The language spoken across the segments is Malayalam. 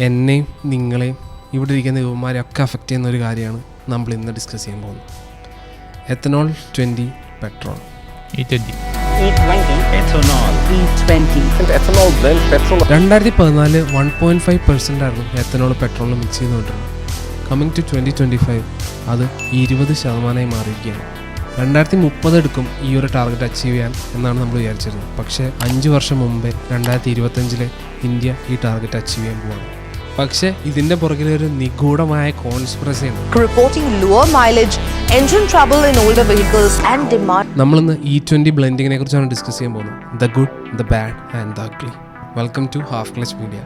എന്നെയും നിങ്ങളെയും ഇവിടെ ഇരിക്കുന്ന യുവമാരെയൊക്കെ അഫക്റ്റ് ചെയ്യുന്ന ഒരു കാര്യമാണ് നമ്മൾ ഇന്ന് ഡിസ്കസ് ചെയ്യാൻ പോകുന്നത്. എത്തനോൾ ട്വന്റി പെട്രോൾ ഈ twenty E20 ethanol. E20 ethanol blend petrol രണ്ടായിരത്തി പതിനാല് വൺ പോയിന്റ് ഫൈവ് പെർസെന്റ് ആയിരുന്നു എത്തനോൾ പെട്രോൾ മിക്സ് ചെയ്തുകൊണ്ടിരുന്നത്. Coming to twenty twenty five അത് ഇരുപത് ശതമാനമായി മാറിയിരിക്കുകയാണ്. രണ്ടായിരത്തി മുപ്പത് എടുക്കും ഈ ഒരു ടാർഗറ്റ് അച്ചീവ് ചെയ്യാൻ എന്നാണ് നമ്മൾ വിചാരിച്ചിരുന്നത്. പക്ഷേ അഞ്ച് വർഷം മുമ്പേ രണ്ടായിരത്തി ഇരുപത്തഞ്ചിലെ ഇന്ത്യ ഈ ടാർഗറ്റ് അച്ചീവ് ചെയ്യാൻ പോവാണ്. പക്ഷേ ഇതിന്റെ പുറകിൽ ഒരു നിഗൂഢമായ കോൺസ്പിറസി ഉണ്ട്. നമ്മളിന്ന് ഇ ട്വന്റി ബ്ലെൻഡിങ്ങിനെ കുറിച്ചാണ് ഡിസ്കസ് ചെയ്യാൻ പോകുന്നത്. The good the bad and the ugly welcome to Half Clutch Media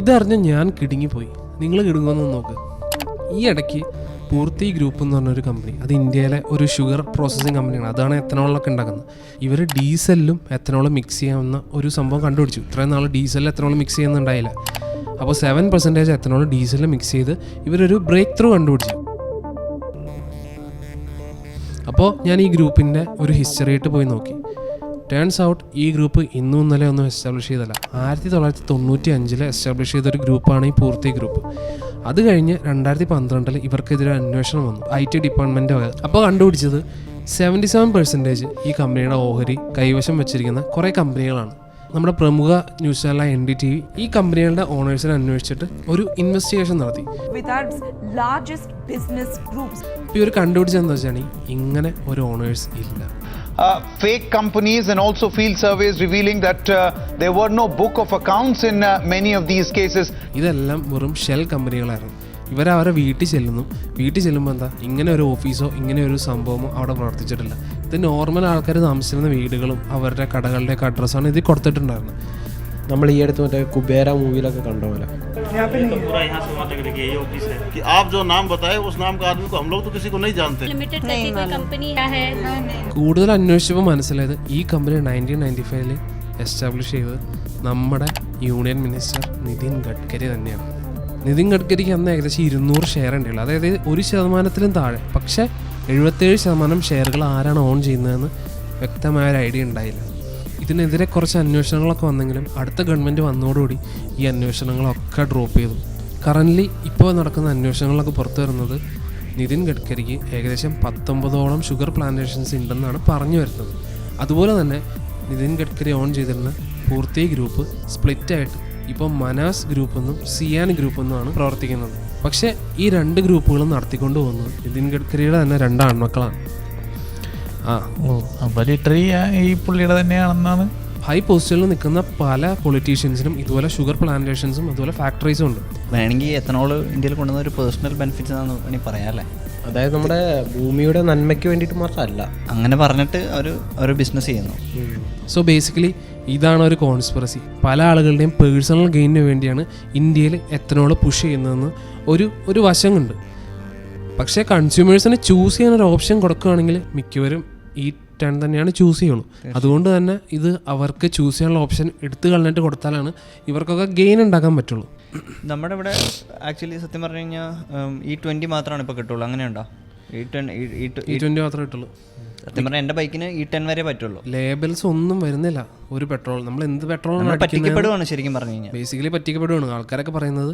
ഇതറിഞ്ഞ് ഞാൻ കിടുങ്ങിപ്പോയി. നിങ്ങൾ കിടുങ്ങുമെന്ന് നോക്ക്. ഈ ഇടയ്ക്ക് പൂർത്തി ഗ്രൂപ്പ് എന്ന് പറഞ്ഞൊരു കമ്പനി അത് ഇന്ത്യയിലെ ഒരു ഷുഗർ പ്രോസസ്സിങ് കമ്പനിയാണ് അതാണ് എത്തനോളൊക്കെ ഉണ്ടാക്കുന്നത്. ഇവർ ഡീസലിലും എത്തനോളും മിക്സ് ചെയ്യാവുന്ന ഒരു സംഭവം കണ്ടുപിടിച്ചു. ഇത്രയും നാൾ ഡീസലിൽ എത്തനോൾ മിക്സ് ചെയ്യുന്നുണ്ടായില്ല. അപ്പോൾ സെവൻ പെർസെന്റേജ് എത്തനോൾ ഡീസലിൽ മിക്സ് ചെയ്ത് ഇവരൊരു ബ്രേക്ക് ത്രൂ കണ്ടുപിടിച്ചു. അപ്പോൾ ഞാൻ ഈ ഗ്രൂപ്പിന്റെ ഒരു ഹിസ്റ്ററി ആയിട്ട് പോയി നോക്കി. ടേൺസ് ഔട്ട് ഈ ഗ്രൂപ്പ് ഇന്നും ഇന്നലെ ഒന്നും എസ്റ്റാബ്ലിഷ് ചെയ്തല്ല. ആയിരത്തി തൊള്ളായിരത്തി തൊണ്ണൂറ്റി അഞ്ചിൽ എസ്റ്റാബ്ലിഷ് ചെയ്തൊരു ഗ്രൂപ്പാണ് ഈ പൂർത്തി ഗ്രൂപ്പ് അത് കഴിഞ്ഞ് രണ്ടായിരത്തി പന്ത്രണ്ടിൽ ഇവർക്കെതിരെ അന്വേഷണം വന്നു. ഐ ടി ഡിപ്പാർട്ട്മെന്റ് അപ്പോൾ കണ്ടുപിടിച്ചത് സെവന്റി സെവൻ പെർസെന്റേജ് ഈ കമ്പനിയുടെ ഓഹരി കൈവശം വെച്ചിരിക്കുന്ന കുറേ കമ്പനികളാണ് നമ്മുടെ പ്രമുഖ ന്യൂസ് ചാനലായ എൻ ഡി ടി വി ഈ കമ്പനികളുടെ ഓണേഴ്സിനെ അന്വേഷിച്ചിട്ട് ഒരു ഇൻവെസ്റ്റിഗേഷൻ നടത്തി. ഇവർ കണ്ടുപിടിച്ചതെന്ന് വെച്ചാൽ ഇങ്ങനെ ഒരു ഓണേഴ്സ് ഇല്ല. Uh, fake companies and also field surveys revealing that uh, there were no book of accounts in uh, many of these cases. ഇതെല്ലാം വെറും ഷെൽ കമ്പനികളായിരുന്നു ഇവർ അവരെ വീട്ടിൽ ചെല്ലുന്നു. വീട്ടിൽ ചെല്ലുമ്പോൾ എന്താ? ഇങ്ങനെ ഒരു ഓഫീസോ ഇങ്ങനെ ഒരു സംഭവമോ അവിടെ പ്രവർത്തിച്ചിട്ടില്ല. ഇത് നോർമൽ ആൾക്കാർ താമസിച്ചിരുന്ന വീടുകളും അവരുടെ കടകളുടെയൊക്കെ അഡ്രസ്സാണ് ഇതിൽ കൊടുത്തിട്ടുണ്ടായിരുന്നത്. നമ്മൾ ഈ അടുത്ത് മറ്റേ കുബേര മൂവിയിലൊക്കെ കണ്ട പോലെ पूरा यहाँ से वहाँ तक लेके यही ऑफिस है कि आप जो नाम बताए उस नाम का आदमी को हम लोग तो किसी को नहीं जानते लिमिटेड करके कोई कंपनी है കൂടുതൽ അന്വേഷിച്ചപ്പോൾ മനസ്സിലായത് ഈ കമ്പനി നയൻറ്റീൻ നയൻറ്റി ഫൈവില് എസ്റ്റാബ്ലിഷ് ചെയ്തത് നമ്മുടെ യൂണിയൻ മിനിസ്റ്റർ നിതിൻ ഗഡ്കരി തന്നെയാണ് നിതിൻ ഗഡ്കരിക്ക് അന്ന് ഏകദേശം ഇരുന്നൂറ് ഷെയർ ഉണ്ടല്ലോ അതായത് ഒരു ശതമാനത്തിലും താഴെ പക്ഷേ എഴുപത്തേഴ് ശതമാനം ഷെയറുകൾ ആരാണ് ഓൺ ചെയ്യുന്നതെന്ന് വ്യക്തമായ ഒരു ഐഡിയ ഉണ്ടായില്ല ഇതിനെതിരെ കുറച്ച് അന്വേഷണങ്ങളൊക്കെ വന്നെങ്കിലും അടുത്ത ഗവൺമെന്റ് വന്നതോടുകൂടി ഈ അന്വേഷണങ്ങളൊക്കെ ഡ്രോപ്പ് ചെയ്തു. കറന്റ്ലി ഇപ്പോൾ നടക്കുന്ന അന്വേഷണങ്ങളൊക്കെ പുറത്തു വരുന്നത് നിതിൻ ഗഡ്കരിക്ക് ഏകദേശം പത്തൊമ്പതോളം ഷുഗർ പ്ലാന്റേഷൻസ് ഉണ്ടെന്നാണ് പറഞ്ഞു വരുന്നത്. അതുപോലെ തന്നെ നിതിൻ ഗഡ്കരി ഓൺ ചെയ്തിരുന്ന പൂർത്തി ഗ്രൂപ്പ് സ്പ്ലിറ്റായിട്ട് ഇപ്പോൾ മനാസ് ഗ്രൂപ്പ് എന്നും സിയാൻ ഗ്രൂപ്പ് എന്നുമാണ് പ്രവർത്തിക്കുന്നത്. പക്ഷേ ഈ രണ്ട് ഗ്രൂപ്പുകളും നടത്തിക്കൊണ്ട് പോകുന്നത് നിതിൻ ഗഡ്കരിയുടെ തന്നെ രണ്ട് ആൺമക്കളാണ്. ഓ അപ്പോൾ ലിറ്ററി ഈ പുള്ളിയുടെ തന്നെയാണെന്നാണ്. ഹൈ പോസ്റ്റുകളിൽ നിൽക്കുന്ന പല പൊളിറ്റീഷ്യൻസിനും ഇതുപോലെ ഷുഗർ പ്ലാന്റേഷൻസും അതുപോലെ ഫാക്ടറീസും ഉണ്ട്. വേണമെങ്കിൽ എത്തനോൾ ഇന്ത്യയിൽ കൊണ്ടുവന്ന ഒരു പേഴ്സണൽ ബെനിഫിറ്റ്സ് ആണെന്ന് വേണമെങ്കിൽ പറയാമല്ലേ അതായത് നമ്മുടെ ഭൂമിയുടെ നന്മയ്ക്ക് വേണ്ടിയിട്ട് മാത്രമല്ല. അങ്ങനെ പറഞ്ഞിട്ട് അവർ ഒരു ബിസിനസ് ചെയ്യുന്നു. സോ ബേസിക്കലി ഇതാണ് ഒരു കോൺസ്പിറസി പല ആളുകളുടെയും പേഴ്സണൽ ഗെയിനിന് വേണ്ടിയാണ് ഇന്ത്യയിൽ എത്തനോൾ പുഷ് ചെയ്യുന്നതെന്ന് ഒരു ഒരു വശമുണ്ട് പക്ഷേ കൺസ്യൂമേഴ്സിന് ചൂസ് ചെയ്യാൻ ഒരു ഓപ്ഷൻ കൊടുക്കുകയാണെങ്കിൽ മിക്കവരും ഈ ടേൺ തന്നെയാണ് ചൂസ് ചെയ്യുള്ളൂ. അതുകൊണ്ട് തന്നെ ഇത് അവർക്ക് ചൂസ് ചെയ്യാനുള്ള ഓപ്ഷൻ എടുത്തു കളഞ്ഞിട്ട് കൊടുത്താലാണ് ഇവർക്കൊക്കെ ഗെയിൻ ഉണ്ടാക്കാൻ പറ്റുള്ളൂ. നമ്മുടെ ഇവിടെ ആക്ച്വലി സത്യം പറഞ്ഞു കഴിഞ്ഞാൽ ഈ ട്വന്റി മാത്രമാണ് ഇപ്പോൾ കിട്ടുള്ളൂ. അങ്ങനെയുണ്ടോ ഈ ടെൻ ഈ ട്വന്റി മാത്രമേ കിട്ടുള്ളൂ. സത്യം പറഞ്ഞാൽ എന്റെ ബൈക്കിന് ഈ ടെൻ വരെ പറ്റുള്ളൂ. ലേബൽസ് ഒന്നും വരുന്നില്ല. ഒരു പെട്രോൾ നമ്മൾ എന്ത് പെട്രോൾ പെട്രോളാണ് പറ്റിക്കപ്പെടുവാണ് ശരിക്കും പറഞ്ഞു കഴിഞ്ഞാൽ ബേസിക്കലി പറ്റിക്കപ്പെടുകയാണ് ആൾക്കാരൊക്കെ പറയുന്നത്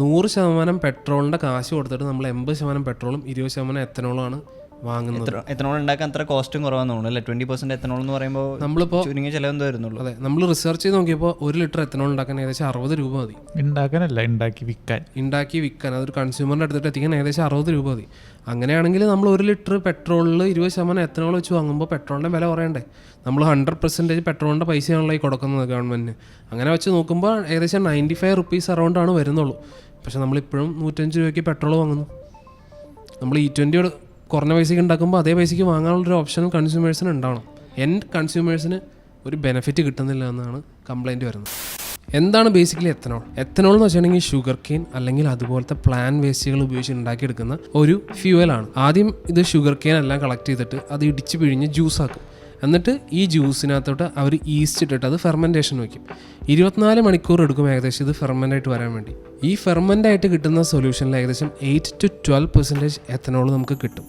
നൂറ് ശതമാനം പെട്രോളിന്റെ കാശ് കൊടുത്തിട്ട് നമ്മൾ എൺപത് ശതമാനം പെട്രോളും ഇരുപത് ശതമാനം എത്തനോളുമാണ് വാങ്ങുന്നത്. എത്തനോൾ ഉണ്ടാക്കാൻ അത്ര കോസ്റ്റും കുറവാന്ന് തോന്നുന്നു അല്ലേ? ട്വന്റി പെർസെന്റ് എത്തനോൾ എന്ന് പറയുമ്പോൾ നമ്മളിപ്പോൾ ചുരുങ്ങിയ ചിലവെന്തോ വരുന്നുള്ളൂ. അതെ നമ്മൾ റിസർച്ച് ചെയ്ത് നോക്കിയപ്പോൾ ഒരു ലിറ്റർ എത്തനോൾ ഉണ്ടാക്കാൻ ഏകദേശം അറുപത് രൂപ മതി. ഉണ്ടാക്കാനല്ല ഉണ്ടാക്കി വിൽക്കാൻ ഉണ്ടാക്കി വിൽക്കാൻ അതൊരു കൺസ്യൂമറിന്റെ അടുത്തിട്ട് എത്തിക്കാൻ ഏകദേശം അറുപത് രൂപ മതി. അങ്ങനെയാണെങ്കിൽ നമ്മൾ ഒരു ലിറ്റർ പെട്രോളിൽ ഇരുപത് ശതമാനം എത്തനോൾ വെച്ച് വാങ്ങുമ്പോൾ പെട്രോളിന്റെ വില കുറയണ്ടേ? നമ്മൾ ഹൺഡ്രഡ് പെർസെന്റേജ് പെട്രോളിന്റെ പൈസയാണല്ലോ ഈ കൊടുക്കുന്നത് ഗവൺമെന്റിന് അങ്ങനെ വെച്ച് നോക്കുമ്പോൾ ഏകദേശം നയന്റി ഫൈവ് റുപ്പീസ് അറൗണ്ടാണ് വരുന്നുള്ളൂ. പക്ഷേ നമ്മളിപ്പോഴും നൂറ്റഞ്ച് രൂപയ്ക്ക് പെട്രോൾ വാങ്ങുന്നു. നമ്മൾ ഇ ട്വന്റി കുറഞ്ഞ പൈസയ്ക്ക് ഉണ്ടാക്കുമ്പോൾ അതേ പൈസയ്ക്ക് വാങ്ങാനുള്ളൊരു ഓപ്ഷനും കൺസ്യൂമേഴ്സിന് ഉണ്ടാവണം. എൻഡ് കൺസ്യൂമേഴ്സിന് ഒരു ബെനിഫിറ്റ് കിട്ടുന്നില്ല എന്നാണ് കംപ്ലൈന്റ് വരുന്നത്. എന്താണ് ബേസിക്കലി എത്തനോൾ എത്തനോൾ എന്ന് വെച്ചിട്ടുണ്ടെങ്കിൽ ഷുഗർ കെയിൻ അല്ലെങ്കിൽ അതുപോലത്തെ പ്ലാൻ വേസ്റ്റുകൾ ഉപയോഗിച്ച് ഉണ്ടാക്കിയെടുക്കുന്ന ഒരു ഫ്യൂവലാണ് ആദ്യം ഇത് ഷുഗർ കെയിൻ എല്ലാം കളക്ട് ചെയ്തിട്ട് അത് ഇടിച്ചു പിഴിഞ്ഞ് ജ്യൂസ് ആക്കും. എന്നിട്ട് ഈ ജ്യൂസിനകത്തോട്ട് അവർ ഈസ്റ്റ് ഇട്ടിട്ട് അത് ഫെർമെന്റേഷൻ വയ്ക്കും ഇരുപത്തിനാല് മണിക്കൂർ എടുക്കും ഏകദേശം ഇത് ഫെർമെന്റായിട്ട് വരാൻ വേണ്ടി. ഈ ഫെർമെന്റായിട്ട് കിട്ടുന്ന സൊല്യൂഷനിൽ ഏകദേശം eight to twelve percentage ethanol നമുക്ക് കിട്ടും.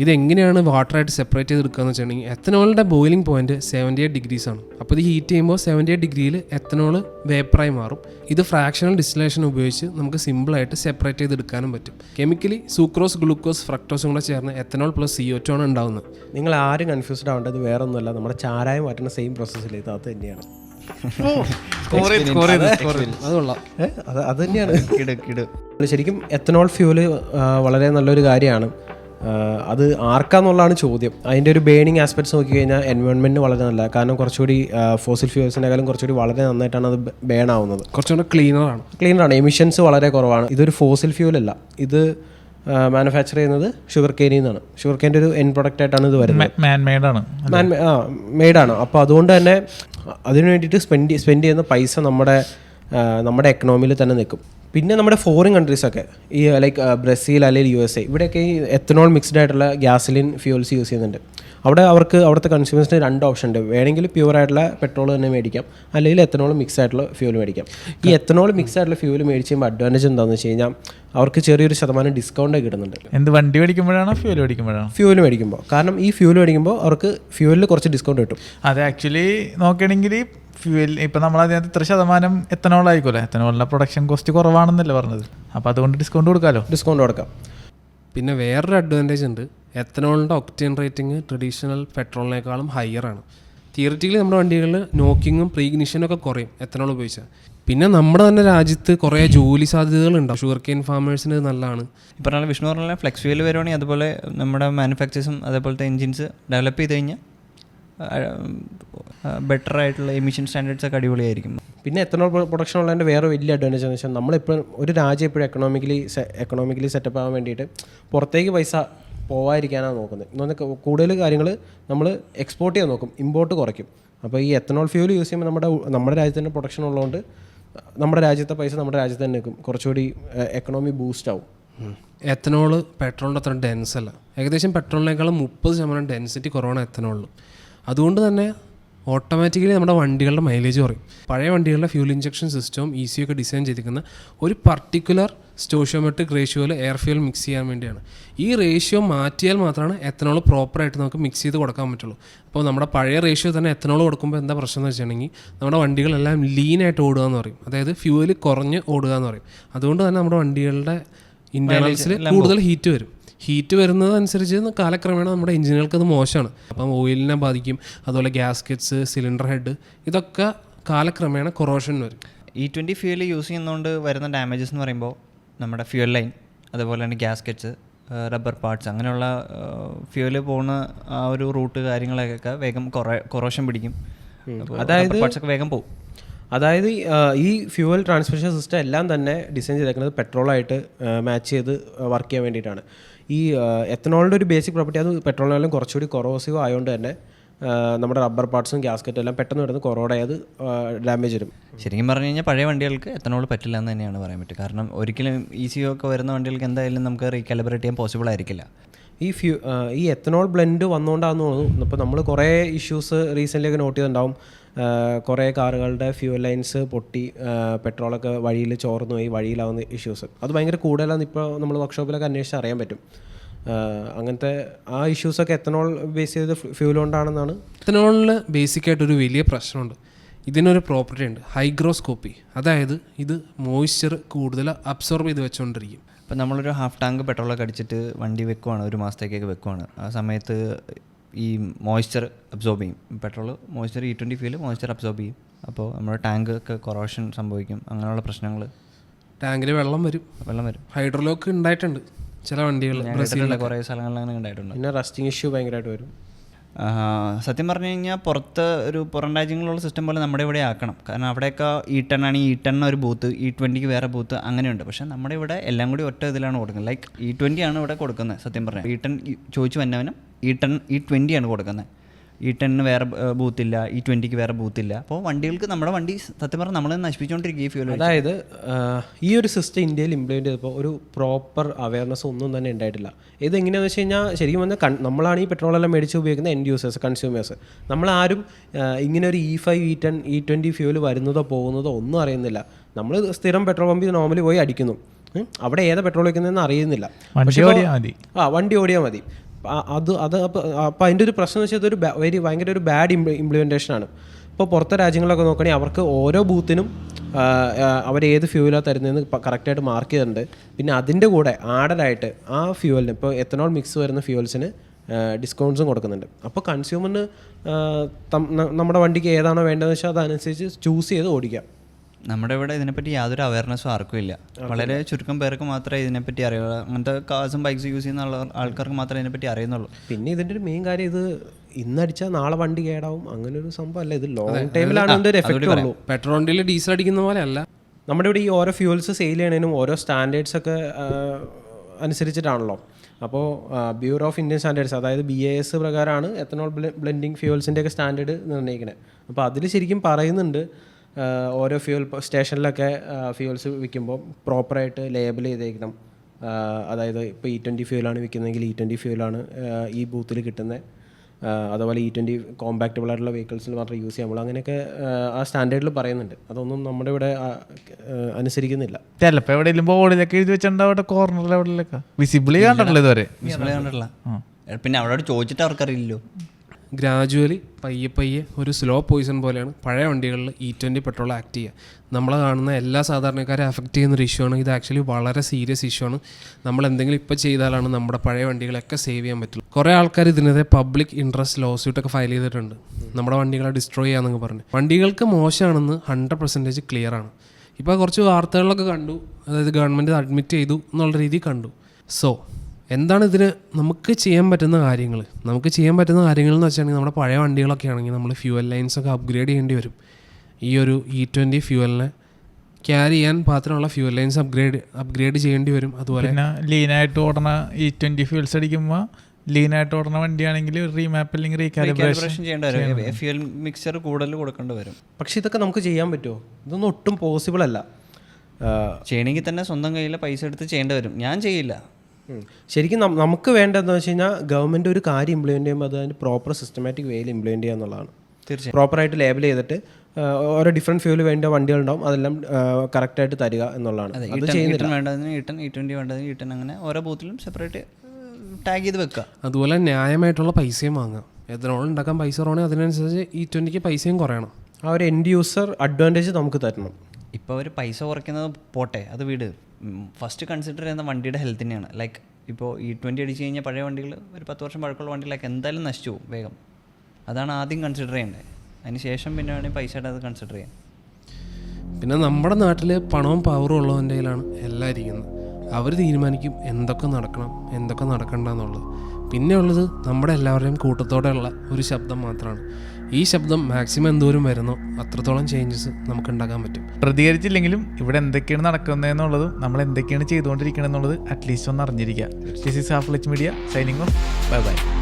ഇതെങ്ങനെയാണ് വാട്ടറായിട്ട് സെപ്പറേറ്റ് ചെയ്തെടുക്കുക എന്ന് വെച്ചിട്ടുണ്ടെങ്കിൽ എത്തനോളിന്റെ boiling point seventy eight degrees ആണ്. അപ്പോൾ ഇത് ഹീറ്റ് ചെയ്യുമ്പോൾ സെവന്റി എയ്റ്റ് ഡിഗ്രിയിൽ എത്തനോൾ വേപ്പറായി മാറും. ഇത് ഫ്രാക്ഷണൽ ഡിസ്റ്റിലേഷൻ ഉപയോഗിച്ച് നമുക്ക് സിമ്പിളായിട്ട് സെപ്പറേറ്റ് ചെയ്തെടുക്കാനും പറ്റും. കെമിക്കലി സൂക്രോസ് ഗ്ലൂക്കോസ് ഫ്രക്ടോസും കൂടെ ചേർന്ന് ethanol plus C O two ആണ് ഉണ്ടാവുന്നത്. നിങ്ങൾ ആരും കൺഫ്യൂസ്ഡ് ആവേണ്ടത് വേറെ ഒന്നുമല്ല നമ്മുടെ ചാരായം മാറ്റുന്ന സെയിം പ്രോസസ്സിൽ ഇത് അത് തന്നെയാണ്. അത് തന്നെയാണ്. കിട് കിട്. ശരിക്കും എത്തനോൾ ഫ്യൂൽ വളരെ നല്ലൊരു കാര്യമാണ്. അത് ആർക്കാന്നുള്ളതാണ് ചോദ്യം. അതിന്റെ ഒരു ബേണിങ് ആസ്പെക്ട്സ് നോക്കി കഴിഞ്ഞാൽ എൻവയോൺമെന്റിന് വളരെ നല്ല. കാരണം കുറച്ചുകൂടി ഫോസിൽ ഫ്യൂൽസിനേക്കാളും കുറച്ചുകൂടി വളരെ നന്നായിട്ടാണ് അത് ബേൺ ആവുന്നത്. കുറച്ചുകൂടി ക്ലീനറാണ് ക്ലീനറാണ് എമിഷൻസ് വളരെ കുറവാണ്. ഇതൊരു ഫോസിൽ ഫ്യൂൽ അല്ല. ഇത് മാനുഫാക്ചർ ചെയ്യുന്നത് ഷുഗർ കെയിനിൽ നിന്നാണ്. ഷുഗർ കെയിന്റെ ഒരു എൻ പ്രൊഡക്റ്റ് ആയിട്ടാണ് ഇത് വരുന്നത്. മാൻ മെയ്ഡാണ് മാൻ ആ മെയ്ഡാണ് അപ്പോൾ അതുകൊണ്ട് തന്നെ അതിനു വേണ്ടിയിട്ട് സ്പെൻഡ് സ്പെൻഡ് ചെയ്യുന്ന പൈസ നമ്മുടെ നമ്മുടെ എക്കണോമിയിൽ തന്നെ നിൽക്കും. പിന്നെ നമ്മുടെ ഫോറിൻ കൺട്രീസൊക്കെ ഈ ലൈക്ക് ബ്രസീൽ അല്ലെങ്കിൽ യു എസ് എ ഇവിടെയൊക്കെ ഈ എത്തനോൾ മിക്സ്ഡ് ആയിട്ടുള്ള ഗ്യാസലിൻ ഫ്യൂൽസ് യൂസ് ചെയ്യുന്നുണ്ട്. അവിടെ അവർക്ക് അവിടുത്തെ കൺസ്യൂമേഴ്സിന് രണ്ട് ഓപ്ഷൻ ഉണ്ട്. വേണമെങ്കിൽ പ്യൂർ ആയിട്ടുള്ള പെട്രോൾ തന്നെ മേടിക്കാം. അല്ലെങ്കിൽ എത്തനോൾ മിക്സ് ആയിട്ടുള്ള ഫ്യൂൽ മേടിക്കാം. ഈ എത്തനോൾ മിക്സ് ആയിട്ടുള്ള ഫ്യൂൽ മേടിച്ച് കഴിയുമ്പോൾ അഡ്വാന്റേജ് എന്താണെന്ന് വെച്ച് കഴിഞ്ഞാൽ അവർക്ക് ചെറിയൊരു ശതമാനം ഡിസ്കൗണ്ട് കിട്ടുന്നുണ്ട്. എന്ത് വണ്ടി മേടിക്കുമ്പോഴാണോ ഫ്യൂൽ മേടിക്കുമ്പോഴാണോ? ഫ്യൂൽ മേടിക്കുമ്പോൾ. കാരണം ഈ ഫ്യൂൽ മേടിക്കുമ്പോൾ അവർക്ക് ഫ്യൂലിൽ കുറച്ച് ഡിസ്കൗണ്ട് കിട്ടും. അത് ആക്ച്വലി നോക്കുകയാണെങ്കിൽ ഫ്യൂൽ ഇപ്പം നമ്മൾ അതിനകത്ത് ഇത്ര ശതമാനം എത്തനോൾ ആയിക്കോലെ? എത്തനോളിന്റെ പ്രൊഡക്ഷൻ കോസ്റ്റ് കുറവാണെന്നല്ലേ പറഞ്ഞത്. അപ്പോൾ അതുകൊണ്ട് ഡിസ്കൗണ്ട് കൊടുക്കാമല്ലോ ഡിസ്കൗണ്ട് കൊടുക്കാം. പിന്നെ വേറൊരു അഡ്വാന്റേജ് ഉണ്ട്. എത്തനോളിന്റെ ഒക്ടേൻ റേറ്റിംഗ് ട്രഡീഷണൽ പെട്രോളിനേക്കാളും ഹയർ ആണ്. തിയറിറ്റിക്കലി നമ്മുടെ വണ്ടികളിൽ നോക്കിങ്ങും പ്രീഗ്നിഷനും ഒക്കെ കുറയും എത്തനോൾ ഉപയോഗിച്ചാൽ പിന്നെ നമ്മുടെ തന്നെ രാജ്യത്ത് കുറേ ജോലി സാധ്യതകളുണ്ടാവും ഷുഗർ കെയിൻ ഫാമേഴ്സിന് നല്ലതാണ്. ഈ പറഞ്ഞ വിഷ്ണു പറഞ്ഞ ഫ്ലെക്സ് ഫ്യൂൽ വരുവാണെങ്കിൽ അതുപോലെ നമ്മുടെ മാനുഫാക്ചേഴ്സും അതേപോലത്തെ എൻജിൻസ് ഡെവലപ്പ് ചെയ്ത് കഴിഞ്ഞാൽ ബെറ്റർ ആയിട്ടുള്ള എമിഷൻ സ്റ്റാൻഡേർഡ്സ് ഒക്കെ അടിപൊളിയായിരിക്കും. പിന്നെ എത്തനോൾ പ്രൊഡക്ഷൻ ഉള്ളതിന്റെ വേറെ വലിയ അഡ്വാന്റേജ് എന്ന് വെച്ചാൽ നമ്മളിപ്പോൾ ഒരു രാജ്യം എപ്പോഴും എക്കണോമിക്കലി എക്കണോമിക്കലി സെറ്റപ്പ് ആവാൻ വേണ്ടിയിട്ട് പുറത്തേക്ക് പൈസ പോവാതിരിക്കാനാണ് നോക്കുന്നത്. എന്ന് പറഞ്ഞാൽ കൂടുതൽ കാര്യങ്ങൾ നമ്മൾ എക്സ്പോർട്ട് ചെയ്യാൻ നോക്കും. ഇമ്പോർട്ട് കുറയ്ക്കും. അപ്പോൾ ഈ എത്തനോൾ ഫ്യൂൽ യൂസ് ചെയ്യുമ്പോൾ നമ്മുടെ നമ്മുടെ രാജ്യത്തിന്റെ പ്രൊഡക്ഷൻ ഉള്ളതുകൊണ്ട് നമ്മുടെ രാജ്യത്തെ പൈസ നമ്മുടെ രാജ്യത്ത് തന്നെ നിൽക്കും. കുറച്ചുകൂടി എക്കണോമി ബൂസ്റ്റ് ആവും. എത്തനോൾ പെട്രോളിന്റെ അത്ര ഡെൻസ് അല്ല. ഏകദേശം പെട്രോളിനേക്കാളും മുപ്പത് ശതമാനം ഡെൻസിറ്റി കുറവാണ് എത്തനോളിൽ അതുകൊണ്ട് തന്നെ ഓട്ടോമാറ്റിക്കലി നമ്മുടെ വണ്ടികളുടെ മൈലേജ് കുറയും. പഴയ വണ്ടികളുടെ ഫ്യൂൽ ഇഞ്ചക്ഷൻ സിസ്റ്റവും ഇ സി ഒക്കെ ഡിസൈൻ ചെയ്തിരിക്കുന്ന ഒരു പർട്ടിക്കുലർ സ്റ്റോഷ്യോമെട്രിക് റേഷ്യോയിൽ എയർ ഫ്യൂൽ മിക്സ് ചെയ്യാൻ വേണ്ടിയാണ്. ഈ റേഷ്യോ മാറ്റിയാൽ മാത്രമാണ് എത്തനോൾ പ്രോപ്പറായിട്ട് നമുക്ക് മിക്സ് ചെയ്ത് കൊടുക്കാൻ പറ്റുള്ളൂ. അപ്പോൾ നമ്മുടെ പഴയ റേഷ്യോ തന്നെ എത്തനോൾ കൊടുക്കുമ്പോൾ എന്താ പ്രശ്നം എന്ന് വെച്ചിട്ടുണ്ടെങ്കിൽ നമ്മുടെ വണ്ടികളെല്ലാം ലീനായിട്ട് ഓടുക എന്ന് പറയും. അതായത് ഫ്യൂവൽ കുറഞ്ഞ് ഓടുക എന്ന് പറയും. അതുകൊണ്ട് തന്നെ നമ്മുടെ വണ്ടികളുടെ ഇന്റേണൽസിൽ കൂടുതൽ ഹീറ്റ് വരും. ഹീറ്റ് വരുന്നത് അനുസരിച്ച് കാലക്രമേണ നമ്മുടെ എഞ്ചിനുകൾക്ക് അത് മോശമാണ്. അപ്പം ഓയിലിനെ ബാധിക്കും അതുപോലെ ഗ്യാസ്കറ്റ്സ് സിലിണ്ടർ ഹെഡ് ഇതൊക്കെ കാലക്രമേണ കൊറോഷൻ വരും. ഇ ട്വന്റി ഫ്യൂൽ യൂസ് ചെയ്യുന്നതുകൊണ്ട് വരുന്ന ഡാമേജസ് എന്ന് പറയുമ്പോൾ നമ്മുടെ ഫ്യൂൽ ലൈൻ അതുപോലെ തന്നെ ഗ്യാസ്കറ്റ്സ് റബ്ബർ പാർട്സ് അങ്ങനെയുള്ള ഫ്യൂൽ പോകുന്ന ആ ഒരു റൂട്ട് കാര്യങ്ങളൊക്കെ വേഗം കൊറോഷൻ പിടിക്കും. അതായത് പാർട്സൊക്കെ വേഗം പോകും അതായത് ഈ ഫ്യൂവൽ ട്രാൻസ്മിഷൻ സിസ്റ്റം എല്ലാം തന്നെ ഡിസൈൻ ചെയ്തേക്കുന്നത് പെട്രോളായിട്ട് മാച്ച് ചെയ്ത് വർക്ക് ചെയ്യാൻ വേണ്ടിയിട്ടാണ്. ഈ എത്തനോളിന്റെ ഒരു ബേസിക് പ്രോപ്പർട്ടി അത് പെട്രോളിനെല്ലാം കുറച്ചുകൂടി കൊറോസീവ് ആയതുകൊണ്ട് തന്നെ നമ്മുടെ റബ്ബർ പാർട്സും ഗ്യാസ്കറ്റും എല്ലാം പെട്ടെന്ന് വരുന്നത് കൊറോടെ അത് ഡാമേജ് വരും. ശരിക്കും പറഞ്ഞു കഴിഞ്ഞാൽ പഴയ വണ്ടികൾക്ക് എത്തനോൾ പറ്റില്ല എന്ന് തന്നെയാണ് പറയാൻ പറ്റും കാരണം ഒരിക്കലും ഇ സി ഒക്കെ വരുന്ന വണ്ടികൾക്ക് എന്തായാലും നമുക്ക് റീകാലിബ്രേറ്റ് ചെയ്യാൻ പോസിബിൾ ആയിരിക്കില്ല. ഈ ഫ്യൂ ഈ എത്തനോൾ ബ്ലെൻഡ് വന്നുകൊണ്ടാണെന്ന് തോന്നുന്നു. ഇപ്പോൾ നമ്മൾ കുറേ ഇഷ്യൂസ് റീസെന്റ്ലി ഒക്കെ നോട്ട് ചെയ്തിട്ടുണ്ടാവും. കുറേ കാറുകളുടെ ഫ്യൂൽ ലൈൻസ് പൊട്ടി പെട്രോളൊക്കെ വഴിയിൽ ചോർന്നു പോയി വഴിയിലാവുന്ന ഇഷ്യൂസ് അത് ഭയങ്കര കൂടുതലാണ് ഇപ്പോൾ നമ്മൾ വർക്ക്ഷോപ്പിലൊക്കെ അന്വേഷിച്ച് അറിയാൻ പറ്റും. അങ്ങനത്തെ ആ ഇഷ്യൂസൊക്കെ എത്തനോൾ ബേസ് ചെയ്ത് ഫ്യൂൽ കൊണ്ടാണെന്നാണ്? എത്തനോളിൽ ബേസിക്കായിട്ട് ഒരു വലിയ പ്രശ്നമുണ്ട്. ഇതിനൊരു പ്രോപ്പർട്ടി ഉണ്ട് ഹൈഗ്രോസ്കോപ്പി അതായത് ഇത് മോയ്സ്ചർ കൂടുതൽ അബ്സോർബ് ചെയ്ത് വെച്ചുകൊണ്ടിരിക്കും ഇപ്പം നമ്മളൊരു ഹാഫ് ടാങ്ക് പെട്രോളൊക്കെ അടിച്ചിട്ട് വണ്ടി വെക്കുവാണ് ഒരു മാസത്തേക്കൊക്കെ വെക്കുവാണ്. ആ സമയത്ത് ഈ മോയ്സ്ചർ അബ്സോർബ് ചെയ്യും. Petrol moisture E twenty fuel moisture absorb ചെയ്യും. അപ്പോൾ നമ്മുടെ ടാങ്ക് ഒക്കെ കൊറോഷൻ സംഭവിക്കും. അങ്ങനെയുള്ള പ്രശ്നങ്ങൾ ടാങ്കിൽ വെള്ളം വരും. വെള്ളം വരും. ഹൈഡ്രോലോക്ക് ഉണ്ടായിട്ടുണ്ട്. ചില വണ്ടികൾ ബ്രസീലിൽ കുറേ സ്ഥലങ്ങളിൽ അങ്ങനെ ഉണ്ടായിട്ടുണ്ട് പിന്നെ റസ്റ്റിംഗ് ഇഷ്യൂ ഭയങ്കരമായിട്ട് വരും. സത്യം പറഞ്ഞു കഴിഞ്ഞാൽ പുറത്ത് ഒരു പുറം രാജ്യങ്ങളിലുള്ള സിസ്റ്റം പോലെ നമ്മുടെ ഇവിടെ ആക്കണം. കാരണം അവിടെയൊക്കെ ഇ ടെൻ ആണ് ഇ ടെൻ ഒരു ബൂത്ത് ഇ ട്വന്റിക്ക് വേറെ ബൂത്ത് അങ്ങനെയുണ്ട്. പക്ഷേ നമ്മുടെ ഇവിടെ എല്ലാം കൂടി ഒറ്റ ഇതിലാണ് കൊടുക്കുന്നത്. ലൈക്ക് ഇ ട്വന്റി ആണ് ഇവിടെ കൊടുക്കുന്നത് സത്യം പറഞ്ഞാൽ ഇ ടെൻ ചോദിച്ചു വന്നവനും ഇ ടെൻ ഈ ട്വന്റി ആണ് കൊടുക്കുന്നത്. ഈ ടെന്നിന് വേറെ ബൂത്തില്ല ഈ ട്വന്റിക്ക് വേറെ ബൂത്തില്ല. അപ്പോൾ വണ്ടികൾക്ക് നമ്മുടെ വണ്ടി സത്യം പറഞ്ഞാൽ നമ്മൾ നശിപ്പിച്ചുകൊണ്ടിരിക്കുക ഈ ഫ്യൂൽ അതായത് ഈ ഒരു സിസ്റ്റം ഇന്ത്യയിൽ ഇംപ്ലിമെന്റ് ചെയ്തപ്പോൾ ഒരു പ്രോപ്പർ അവയർനെസ് ഒന്നും തന്നെ ഉണ്ടായിട്ടില്ല. ഇത് എങ്ങനെയാണെന്ന് വെച്ച് കഴിഞ്ഞാൽ ശരിക്കും പറഞ്ഞാൽ കൺ നമ്മളാണ് ഈ പെട്രോൾ എല്ലാം മേടിച്ച് ഉപയോഗിക്കുന്ന എൻഡ് യൂസേഴ്സ് കൺസ്യൂമേഴ്സ് നമ്മളാരും ഇങ്ങനെ ഒരു E five E ten E twenty fuel വരുന്നതോ പോകുന്നതോ ഒന്നും അറിയുന്നില്ല. നമ്മൾ സ്ഥിരം പെട്രോൾ പമ്പിൽ നോർമലി പോയി അടിക്കുന്നു. അവിടെ ഏതാ പെട്രോൾ വയ്ക്കുന്നതെന്ന് അറിയുന്നില്ല. വണ്ടി പക്ഷേ ഇപ്പോൾ- ഓടിയാൽ മതി. ആ വണ്ടി ഓടിയാൽ മതി. അത് അത് അപ്പോൾ അപ്പം അതിന്റെ ഒരു പ്രശ്നം എന്ന് വെച്ചാൽ ഒരു വെരി ഭയങ്കര ഒരു ബാഡ് ഇംപ്ലിമെന്റേഷൻ ആണ്. ഇപ്പോൾ പുറത്തെ രാജ്യങ്ങളൊക്കെ നോക്കുകയാണെങ്കിൽ അവർക്ക് ഓരോ ബൂത്തിനും അവർ ഏത് ഫ്യൂവലാണ് തരുന്നതെന്ന് കറക്റ്റായിട്ട് മാർക്ക് ചെയ്തിട്ടുണ്ട്. പിന്നെ അതിന്റെ കൂടെ ആഡഡായിട്ട് ആ ഫ്യൂവലിന് ഇപ്പോൾ എത്തനോൾ മിക്സ് വരുന്ന ഫ്യൂവൽസിന് ഡിസ്കൗണ്ട്സും കൊടുക്കുന്നുണ്ട്. അപ്പോൾ കൺസ്യൂമറിന് നമ്മുടെ വണ്ടിക്ക് ഏതാണോ വേണ്ടതെന്ന് വെച്ചാൽ അതനുസരിച്ച് ചൂസ് ചെയ്ത് ഓടിക്കാം. നമ്മുടെ ഇവിടെ ഇതിനെപ്പറ്റി യാതൊരു അവയർനെസ്സും ആർക്കും ഇല്ല. വളരെ ചുരുക്കം പേർക്ക് മാത്രമേ ഇതിനെപ്പറ്റി അറിയുള്ളൂ. അങ്ങനത്തെ കാസും ബൈക്സ് യൂസ് ചെയ്യുന്ന ആൾക്കാർക്ക് മാത്രമേ ഇതിനെപ്പറ്റി അറിയുന്നുള്ളൂ. പിന്നെ ഇതിന്റെ ഒരു മെയിൻ കാര്യം ഇത് ഇന്നടിച്ചാൽ നാളെ വണ്ടി കേടാവും. അങ്ങനെ ഒരു സംഭവം അല്ല ഇത് ലോങ് ടൈമിലാണ് എഫക്റ്റ് ഉള്ളൂ പെട്രോൾ വണ്ടിയിൽ ഡീസൽ അടിക്കുന്ന പോലെ അല്ല. നമ്മുടെ ഇവിടെ ഈ ഓരോ ഫ്യൂൽസ് സെയിൽ ചെയ്യണതിനും ഓരോ സ്റ്റാൻഡേർഡ്സ് ഒക്കെ അനുസരിച്ചിട്ടാണല്ലോ. അപ്പോൾ ബ്യൂറോ ഓഫ് ഇന്ത്യൻ സ്റ്റാൻഡേർഡ്സ് അതായത് ബി എ എസ് പ്രകാരമാണ് എത്തനോൾ ബ്ലെൻഡിങ് ഫ്യൂൽസിന്റെ ഒക്കെ സ്റ്റാൻഡേർഡ് നിർണയിക്കുന്നത് അപ്പോൾ അതിൽ ശരിക്കും പറയുന്നുണ്ട് ഓരോ ഫ്യൂൽ സ്റ്റേഷനിലൊക്കെ ഫ്യൂൽസ് വിൽക്കുമ്പോൾ പ്രോപ്പറായിട്ട് ലേബിൾ ചെയ്തേക്കണം. അതായത് ഇപ്പോൾ ഇ ട്വന്റി ഫ്യൂലാണ് വിൽക്കുന്നതെങ്കിൽ ഇ ട്വന്റി ഫ്യൂലാണ് ഈ ബൂത്തിൽ കിട്ടുന്നത് അതുപോലെ ഇ ട്വന്റി കോമ്പാക്റ്റബിൾ ആയിട്ടുള്ള വെഹിക്കിൾസിൽ മാത്രം യൂസ് ചെയ്യാൻ അങ്ങനെയൊക്കെ ആ, സ്റ്റാൻഡേർഡിൽ പറയുന്നുണ്ട്. അതൊന്നും നമ്മുടെ ഇവിടെ അനുസരിക്കുന്നില്ല. ചിലപ്പോൾ എവിടെയെങ്കിലും ബോർഡിലൊക്കെ എഴുതി വെച്ചിട്ടുണ്ടാവും അവിടെ കോർണറിൽ എവിടെയൊക്കെ വിസിബിളി കണ്ടിട്ടില്ല ഇതുവരെ. വിസിബിളി കണ്ടിട്ടില്ല. പിന്നെ അവിടെ ചോദിച്ചിട്ട് അവർക്കറിയില്ലല്ലോ. ഗ്രാജുവലി പയ്യെ പയ്യെ ഒരു സ്ലോ പോയിസൺ പോലെയാണ് പഴയ വണ്ടികളിൽ ഇ ട്വന്റി പെട്രോൾ ആക്ട് ചെയ്യുക. നമ്മൾ കാണുന്ന എല്ലാ സാധാരണക്കാരെ അഫക്റ്റ് ചെയ്യുന്ന ഒരു ഇഷ്യൂ ആണ്. ഇത് ആക്ച്വലി വളരെ സീരിയസ് ഇഷ്യൂ ആണ്. നമ്മൾ എന്തെങ്കിലും ഇപ്പോൾ ചെയ്താലാണ് നമ്മുടെ പഴയ വണ്ടികളൊക്കെ സേവ് ചെയ്യാൻ പറ്റുള്ളൂ. കുറേ ആൾക്കാർ ഇതിനെതിരെ പബ്ലിക് ഇൻട്രസ്റ്റ് ലോ സ്യൂട്ടൊക്കെ ഫയൽ ചെയ്തിട്ടുണ്ട്. നമ്മുടെ വണ്ടികളെ ഡിസ്ട്രോയ് ചെയ്യാന്നൊക്കെ പറഞ്ഞു. വണ്ടികൾക്ക് മോശമാണെന്ന് ഹൺഡ്രഡ് പെർസെന്റേജ് ക്ലിയർ ആണ്. ഇപ്പോൾ കുറച്ച് വാർത്തകളിലൊക്കെ കണ്ടു. അതായത് ഗവൺമെന്റ് അഡ്മിറ്റ് ചെയ്തു എന്നുള്ള രീതിയിൽ കണ്ടു. സോ എന്താണ് ഇതിന് നമുക്ക് ചെയ്യാൻ പറ്റുന്ന കാര്യങ്ങൾ? നമുക്ക് ചെയ്യാൻ പറ്റുന്ന കാര്യങ്ങൾ എന്ന് വെച്ചിട്ടുണ്ടെങ്കിൽ നമ്മുടെ പഴയ വണ്ടികളൊക്കെ ആണെങ്കിൽ നമ്മൾ ഫ്യൂവൽ ലൈൻസൊക്കെ അപ്ഗ്രേഡ് ചെയ്യേണ്ടി വരും. ഈ ഒരു ഇ ട്വന്റി ഫ്യൂവലിനെ ക്യാരി ചെയ്യാൻ പാത്രമുള്ള ഫ്യൂവൽ ലൈൻസ് അപ്ഗ്രേഡ് അപ്ഗ്രേഡ് ചെയ്യേണ്ടി വരും. അതുപോലെ ലീനായിട്ട് ഓടണ ഈ ട്വന്റി ഫ്യൂൽസ് അടിക്കുമ്പോൾ ലീനായിട്ട് ഓടണ വണ്ടിയാണെങ്കിൽ റീമാപ്പ് അല്ലെങ്കിൽ റീകാലിബ്രേഷൻ കാലിബ്രേഷൻ ചെയ്യേണ്ടി വരും. ഫ്യൂൽ മിക്സർ കൂടുതൽ കൊടുക്കേണ്ടി വരും. പക്ഷേ ഇതൊക്കെ നമുക്ക് ചെയ്യാൻ പറ്റുമോ? ഇതൊന്നും ഒട്ടും പോസിബിൾ അല്ല. ചെയ്യണമെങ്കിൽ തന്നെ സ്വന്തം കയ്യിൽ പൈസ എടുത്ത് ചെയ്യേണ്ടി വരും. ഞാൻ ചെയ്യില്ല. ശരിക്കും നമുക്ക് വേണ്ടതെന്ന് വെച്ച് കഴിഞ്ഞാൽ ഗവൺമെന്റ് ഒരു കാര്യം ഇംപ്ലിമെന്റ് ചെയ്യുമ്പോൾ അത് അതിന്റെ പ്രോപ്പർ സിസ്റ്റമാറ്റിക് വേയിൽ ഇംപ്ലിമെന്റ് ചെയ്യുക എന്നുള്ളതാണ്. തീർച്ചയായും. പ്രോപ്പറായിട്ട് ലേബൽ ചെയ്തിട്ട് ഓരോ ഡിഫറെന്റ് ഫ്യൂൽ വേണ്ട വണ്ടികളുണ്ടാവും അതെല്ലാം കറക്റ്റായിട്ട് തരിക എന്നുള്ളതാണ്. അത് ചെയ്യുന്നില്ല. വേണ്ടതിന് ഇ ട്വന്റി വേണ്ടതിന് ഈട്ടൻ അങ്ങനെ ഓരോ ബൂത്തിലും സെപ്പറേറ്റ് ടാഗ് ചെയ്ത് വെക്കുക. അതുപോലെ ന്യായമായിട്ടുള്ള പൈസയും വാങ്ങുക. എത്രയോളം ഉണ്ടാക്കാൻ പൈസ കുറവാണെങ്കിൽ അതിനനുസരിച്ച് ഇ ട്വന്റിക്ക് പൈസയും കുറയണം. ആ ഒരു എൻഡ് യൂസർ അഡ്വാന്റേജ് നമുക്ക് തരണം. ഇപ്പോൾ അവർ പൈസ കുറയ്ക്കുന്നത് പോട്ടെ അത് വീട്. ഫസ്റ്റ് കൺസിഡർ ചെയ്യുന്ന വണ്ടിയുടെ ഹെൽത്തിനെയാണ് ലൈക്ക് ഇപ്പോൾ ഈ ട്വന്റി അടിച്ച് കഴിഞ്ഞാൽ പഴയ വണ്ടികൾ ഒരു പത്ത് വർഷം പഴക്കമുള്ള വണ്ടികളൊക്കെ എന്തായാലും നശിച്ചു പോകും വേഗം. അതാണ് ആദ്യം കൺസിഡർ ചെയ്യേണ്ടത്. അതിന് ശേഷം പിന്നെ വേണമെങ്കിൽ പൈസയുടെ അത് കൺസിഡർ ചെയ്യാം. പിന്നെ നമ്മുടെ നാട്ടിൽ പണവും പവറും ഉള്ളവന്റെ കയ്യിലാണ് എല്ലാം ഇരിക്കുന്നത്. അവർ തീരുമാനിക്കും എന്തൊക്കെ നടക്കണം എന്തൊക്കെ നടക്കണ്ട എന്നുള്ളത് പിന്നെ ഉള്ളത് നമ്മുടെ എല്ലാവരുടെയും കൂട്ടത്തോടെയുള്ള ഒരു ശബ്ദം മാത്രമാണ്. ഈ ശബ്ദം മാക്സിമം എന്തോരം വരുന്നോ? അത്രത്തോളം ചേഞ്ചസ് നമുക്ക് ഉണ്ടാക്കാൻ പറ്റും. പ്രതികരിച്ചില്ലെങ്കിലും ഇവിടെ എന്തൊക്കെയാണ് നടക്കുന്നതെന്നുള്ളതും നമ്മൾ എന്തൊക്കെയാണ് ചെയ്തുകൊണ്ടിരിക്കുന്നത് എന്നുള്ളത് അറ്റ്ലീസ്റ്റ് ഒന്ന് അറിഞ്ഞിരിക്കുക. This is Half Clutch Media signing off bye bye